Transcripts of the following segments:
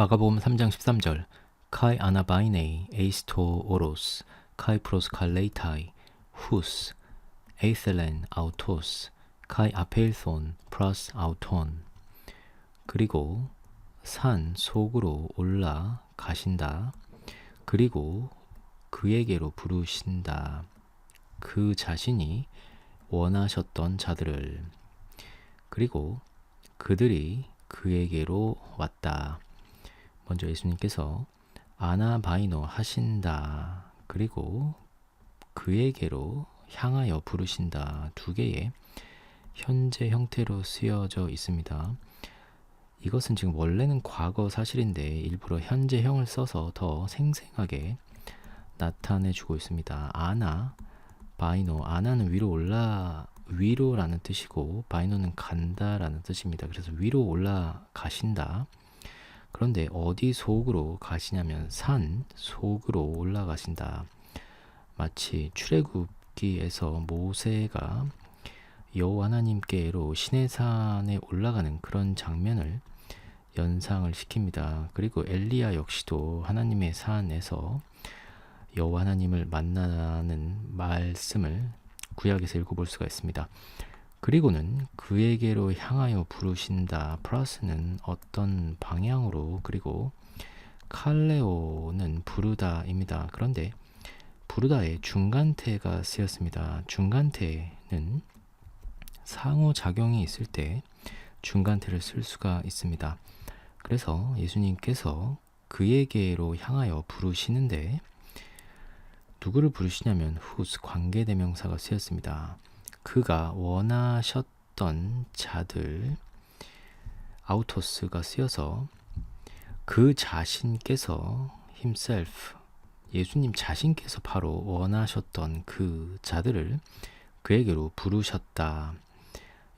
마가복음 3장 13절 카이 아나바이네이 에이스토 오로스 카이 프로스 칼레이타이 후스 에이셀렌 아우토스 카이 아페일손 플러스 아우톤 그리고 산 속으로 올라 가신다. 그리고 그에게로 부르신다. 그 자신이 원하셨던 자들을 그리고 그들이 그에게로 왔다. 먼저 예수님께서 아나바이노 하신다. 그리고 그에게로 향하여 부르신다. 두 개의 현재 형태로 쓰여져 있습니다. 이것은 지금 원래는 과거 사실인데 일부러 현재형을 써서 더 생생하게 나타내 주고 있습니다. 아나, 바이노, 아나는 위로 올라 위로라는 뜻이고 바이노는 간다라는 뜻입니다. 그래서 위로 올라가신다. 그런데 어디 속으로 가시냐면 산 속으로 올라가신다. 마치 출애굽기에서 모세가 여호와 하나님께로 시내산에 올라가는 그런 장면을 연상을 시킵니다. 그리고 엘리야 역시도 하나님의 산에서 여호와 하나님을 만나는 말씀을 구약에서 읽어볼 수가 있습니다. 그리고는 그에게로 향하여 부르신다. 플러스는 어떤 방향으로 그리고 칼레오는 부르다입니다. 그런데 부르다의 중간태가 쓰였습니다. 중간태는 상호작용이 있을 때 중간태를 쓸 수가 있습니다. 그래서 예수님께서 그에게로 향하여 부르시는데 누구를 부르시냐면 후스 관계대명사가 쓰였습니다. 그가 원하셨던 자들 아우토스가 쓰여서 그 자신께서 himself 예수님 자신께서 바로 원하셨던 그 자들을 그에게로 부르셨다.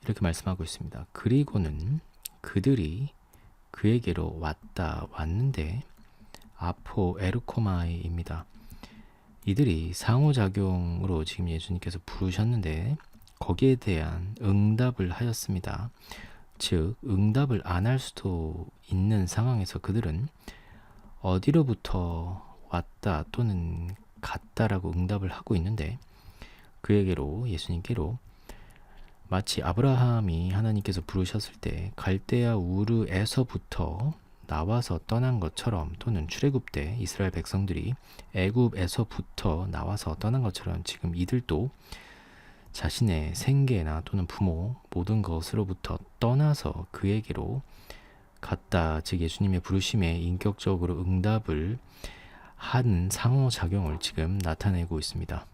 이렇게 말씀하고 있습니다. 그리고는 그들이 그에게로 왔다 왔는데 아포 에르코마이입니다. 이들이 상호작용으로 지금 예수님께서 부르셨는데 거기에 대한 응답을 하였습니다. 즉 응답을 안 할 수도 있는 상황에서 그들은 어디로부터 왔다 또는 갔다라고 응답을 하고 있는데 그에게로 예수님께로 마치 아브라함이 하나님께서 부르셨을 때 갈대아 우르에서부터 나와서 떠난 것처럼 또는 출애굽 때 이스라엘 백성들이 애굽에서부터 나와서 떠난 것처럼 지금 이들도 자신의 생계나 또는 부모 모든 것으로부터 떠나서 그에게로 갔다 즉 예수님의 부르심에 인격적으로 응답을 한 상호작용을 지금 나타내고 있습니다.